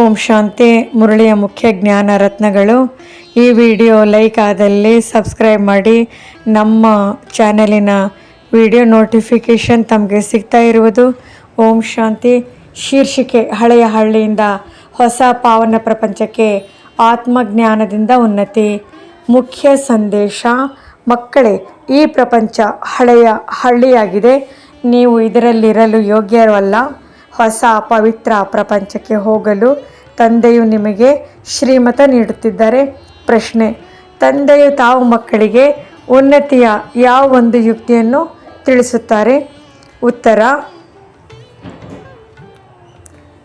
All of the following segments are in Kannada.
ಓಂ ಶಾಂತಿ, ಮುರಳಿಯ ಮುಖ್ಯ ಜ್ಞಾನ ರತ್ನಗಳು. ಈ ವಿಡಿಯೋ ಲೈಕ್ ಆದಲ್ಲಿ ಸಬ್ಸ್ಕ್ರೈಬ್ ಮಾಡಿ. ನಮ್ಮ ಚಾನಲಿನ ವಿಡಿಯೋ ನೋಟಿಫಿಕೇಷನ್ ತಮಗೆ ಸಿಗ್ತಾ ಇರುವುದು. ಓಂ ಶಾಂತಿ. ಶೀರ್ಷಿಕೆ, ಹಳೆಯ ಹಳ್ಳಿಯಿಂದ ಹೊಸ ಪಾವನ ಪ್ರಪಂಚಕ್ಕೆ ಆತ್ಮಜ್ಞಾನದಿಂದ ಉನ್ನತಿ. ಮುಖ್ಯ ಸಂದೇಶ, ಮಕ್ಕಳೇ, ಈ ಪ್ರಪಂಚ ಹಳೆಯ ಹಳ್ಳಿಯಾಗಿದೆ. ನೀವು ಇದರಲ್ಲಿರಲು ಯೋಗ್ಯರಲ್ಲ. ಹೊಸ ಪವಿತ್ರ ಪ್ರಪಂಚಕ್ಕೆ ಹೋಗಲು ತಂದೆಯು ನಿಮಗೆ ಶ್ರೀಮತ ನೀಡುತ್ತಿದ್ದಾರೆ. ಪ್ರಶ್ನೆ, ತಂದೆಯು ತಾವು ಮಕ್ಕಳಿಗೆ ಉನ್ನತಿಯ ಯಾವ ಒಂದು ಯುಕ್ತಿಯನ್ನು ತಿಳಿಸುತ್ತಾರೆ? ಉತ್ತರ,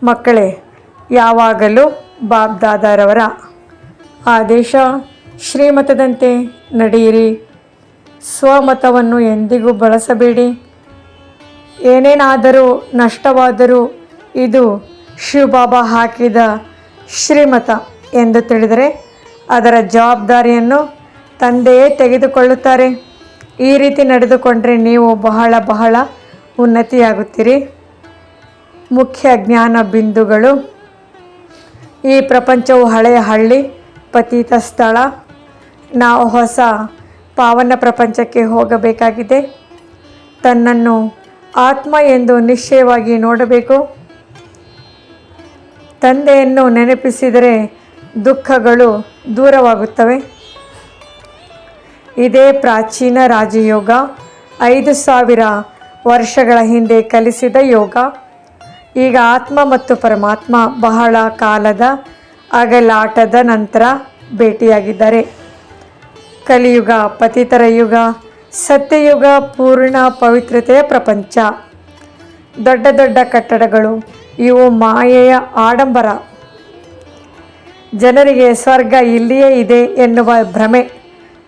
ಮಕ್ಕಳೇ, ಯಾವಾಗಲೂ ಬಾಬ್ದಾದಾರವರ ಆದೇಶ ಶ್ರೀಮತದಂತೆ ನಡೆಯಿರಿ. ಸ್ವಮತವನ್ನು ಎಂದಿಗೂ ಬಳಸಬೇಡಿ. ಏನೇನಾದರೂ ನಷ್ಟವಾದರೂ ಇದು ಶಿವಬಾಬಾ ಹಾಕಿದ ಶ್ರೀಮತ ಎಂದು ತಿಳಿದರೆ ಅದರ ಜವಾಬ್ದಾರಿಯನ್ನು ತಂದೆಯೇ ತೆಗೆದುಕೊಳ್ಳುತ್ತಾರೆ. ಈ ರೀತಿ ನಡೆದುಕೊಂಡರೆ ನೀವು ಬಹಳ ಬಹಳ ಉನ್ನತಿಯಾಗುತ್ತೀರಿ. ಮುಖ್ಯ ಜ್ಞಾನ ಬಿಂದುಗಳು. ಈ ಪ್ರಪಂಚವು ಹಳೆಯ ಹಳ್ಳಿ, ಪತೀತ ಸ್ಥಳ. ನಾವು ಹೊಸ ಪಾವನ ಪ್ರಪಂಚಕ್ಕೆ ಹೋಗಬೇಕಾಗಿದೆ. ತನ್ನನ್ನು ಆತ್ಮ ಎಂದು ನಿಶ್ಚಯವಾಗಿ ನೋಡಬೇಕು. ತಂದೆಯನ್ನು ನೆನಪಿಸಿದರೆ ದುಃಖಗಳು ದೂರವಾಗುತ್ತವೆ. ಇದೇ ಪ್ರಾಚೀನ ರಾಜಯೋಗ, ಐದು ಸಾವಿರ ವರ್ಷಗಳ ಹಿಂದೆ ಕಲಿಸಿದ ಯೋಗ. ಈಗ ಆತ್ಮ ಮತ್ತು ಪರಮಾತ್ಮ ಬಹಳ ಕಾಲದ ಅಗಲಾಟದ ನಂತರ ಭೇಟಿಯಾಗಿದ್ದಾರೆ. ಕಲಿಯುಗ, ಪತಿತರ ಯುಗ ಸತ್ಯಯುಗ, ಪೂರ್ಣ ಪವಿತ್ರತೆಯ ಪ್ರಪಂಚ. ದೊಡ್ಡ ದೊಡ್ಡ ಕಟ್ಟಡಗಳು, ಇವು ಮಾಯೆಯ ಆಡಂಬರ. ಜನರಿಗೆ ಸ್ವರ್ಗ ಇಲ್ಲಿಯೇ ಇದೆ ಎನ್ನುವ ಭ್ರಮೆ,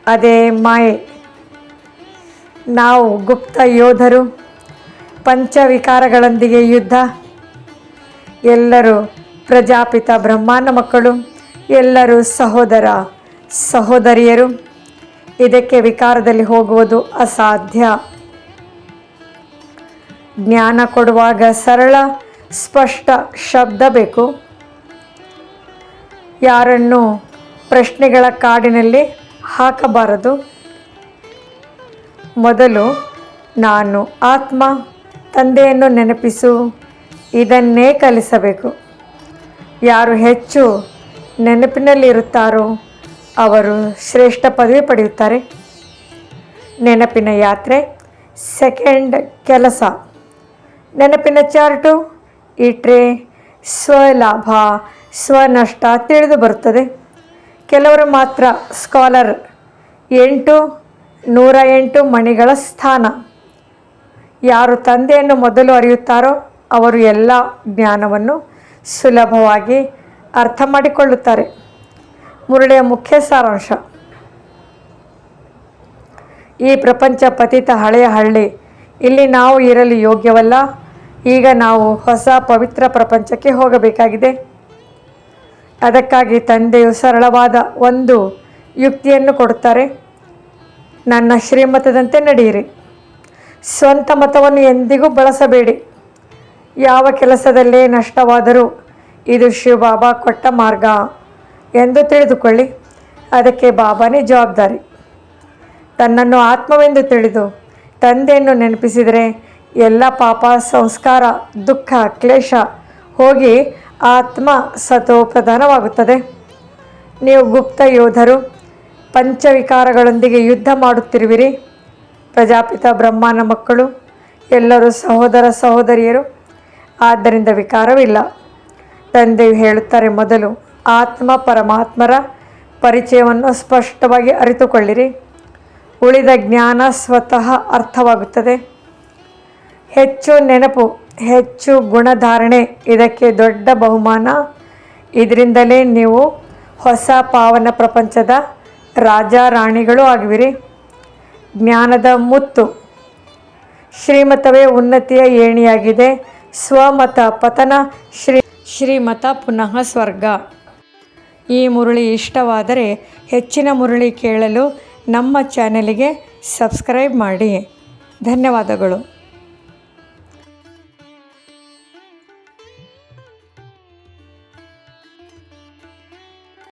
ಅದೇ ಮಾಯೆ. ನಾವು ಗುಪ್ತ ಯೋಧರು, ಪಂಚವಿಕಾರಗಳೊಂದಿಗೆ ಯುದ್ಧ. ಎಲ್ಲರೂ ಪ್ರಜಾಪಿತ ಬ್ರಹ್ಮಾಂಡ ಮಕ್ಕಳು, ಎಲ್ಲರೂ ಸಹೋದರ ಸಹೋದರಿಯರು. ಇದಕ್ಕೆ ವಿಕಾರದಲ್ಲಿ ಹೋಗುವುದು ಅಸಾಧ್ಯ. ಜ್ಞಾನ ಕೊಡುವಾಗ ಸರಳ, ಸ್ಪಷ್ಟ ಶಬ್ದ ಬೇಕು. ಯಾರನ್ನು ಪ್ರಶ್ನೆಗಳ ಕಾಡಿನಲ್ಲಿ ಹಾಕಬಾರದು? ಮೊದಲು ನಾನು ಆತ್ಮ, ತಂದೆಯನ್ನು ನೆನಪಿಸು, ಇದನ್ನೇ ಕಲಿಸಬೇಕು. ಯಾರು ಹೆಚ್ಚು ನೆನಪಿನಲ್ಲಿರುತ್ತಾರೋ ಅವರು ಶ್ರೇಷ್ಠ ಪದವಿ ಪಡೆಯುತ್ತಾರೆ. ನೆನಪಿನ ಯಾತ್ರೆ ಸೆಕೆಂಡ್ ಕೆಲಸ. ನೆನಪಿನ ಚಾರ್ಟು, ಇಟ್ರೆ ಸ್ವಲಾಭ, ಸ್ವನಷ್ಟ ತಿಳಿದು ಬರುತ್ತದೆ. ಕೆಲವರು ಮಾತ್ರ ಸ್ಕಾಲರ್. ಎಂಟು, ನೂರ ಎಂಟು ಮಣಿಗಳ ಸ್ಥಾನ. ಯಾರು ತಂದೆಯನ್ನು ಮೊದಲು ಅರಿಯುತ್ತಾರೋ ಅವರು ಎಲ್ಲ ಜ್ಞಾನವನ್ನು ಸುಲಭವಾಗಿ ಅರ್ಥ ಮಾಡಿಕೊಳ್ಳುತ್ತಾರೆ. ಮುರುಳಿಯ ಮುಖ್ಯ ಸಾರಾಂಶ ಈ ಪ್ರಪಂಚ ಪತಿತ ಹಳೆಯ ಹಳ್ಳಿ. ಇಲ್ಲಿ ನಾವು ಇರಲು ಯೋಗ್ಯವಲ್ಲ. ಈಗ ನಾವು ಹೊಸ ಪವಿತ್ರ ಪ್ರಪಂಚಕ್ಕೆ ಹೋಗಬೇಕಾಗಿದೆ. ಅದಕ್ಕಾಗಿ ತಂದೆಯು ಸರಳವಾದ ಒಂದು ಯುಕ್ತಿಯನ್ನು ಕೊಡುತ್ತಾರೆ. ನನ್ನ ಶ್ರೀಮತದಂತೆ ನಡೆಯಿರಿ. ಸ್ವಂತ ಮತವನ್ನು ಎಂದಿಗೂ ಬಳಸಬೇಡಿ. ಯಾವ ಕೆಲಸದಲ್ಲೇ ನಷ್ಟವಾದರೂ ಇದು ಶಿವಬಾಬಾ ಕೊಟ್ಟ ಮಾರ್ಗ. ಎಂದು ತಿಳಿದುಕೊಳ್ಳಿ. ಅದಕ್ಕೆ ಬಾಬಾನೇ ಜವಾಬ್ದಾರಿ. ತನ್ನನ್ನು ಆತ್ಮವೆಂದು ತಿಳಿದು ತಂದೆಯನ್ನು ನೆನಪಿಸಿದರೆ ಎಲ್ಲ ಪಾಪ, ಸಂಸ್ಕಾರ, ದುಃಖ, ಕ್ಲೇಶ ಹೋಗಿ ಆತ್ಮ ಸತೋಪ್ರಧಾನವಾಗುತ್ತದೆ ನೀವು ಗುಪ್ತ ಯೋಧರು, ಪಂಚವಿಕಾರಗಳೊಂದಿಗೆ ಯುದ್ಧ ಮಾಡುತ್ತಿರುವಿರಿ. ಪ್ರಜಾಪಿತ ಬ್ರಹ್ಮನ ಮಕ್ಕಳು, ಎಲ್ಲರೂ ಸಹೋದರ ಸಹೋದರಿಯರು, ಆದ್ದರಿಂದ ವಿಕಾರವಿಲ್ಲ. ತಂದೆಯು ಹೇಳುತ್ತಾರೆ ಮೊದಲು ಆತ್ಮ ಪರಮಾತ್ಮರ ಪರಿಚಯವನ್ನು ಸ್ಪಷ್ಟವಾಗಿ ಅರಿತುಕೊಳ್ಳಿರಿ. ಉಳಿದ ಜ್ಞಾನ ಸ್ವತಃ ಅರ್ಥವಾಗುತ್ತದೆ. ಹೆಚ್ಚು ನೆನಪು, ಹೆಚ್ಚು ಗುಣಧಾರಣೆ ಇದಕ್ಕೆ ದೊಡ್ಡ ಬಹುಮಾನ. ಇದರಿಂದಲೇ ನೀವು ಹೊಸ ಪಾವನ ಪ್ರಪಂಚದ ರಾಜ ರಾಣಿಗಳು ಆಗಿವಿರಿ. ಜ್ಞಾನದ ಮುತ್ತು. ಶ್ರೀಮತವೇ ಉನ್ನತಿಯ ಏಣಿಯಾಗಿದೆ. ಸ್ವಮತ ಪತನ ಶ್ರೀ ಶ್ರೀಮತ ಪುನಃ ಸ್ವರ್ಗ. ಈ ಮುರುಳಿ ಇಷ್ಟವಾದರೆ ಹೆಚ್ಚಿನ ಮುರುಳಿ ಕೇಳಲು ನಮ್ಮ ಚಾನಲಿಗೆ ಸಬ್ಸ್ಕ್ರೈಬ್ ಮಾಡಿ. ಧನ್ಯವಾದಗಳು.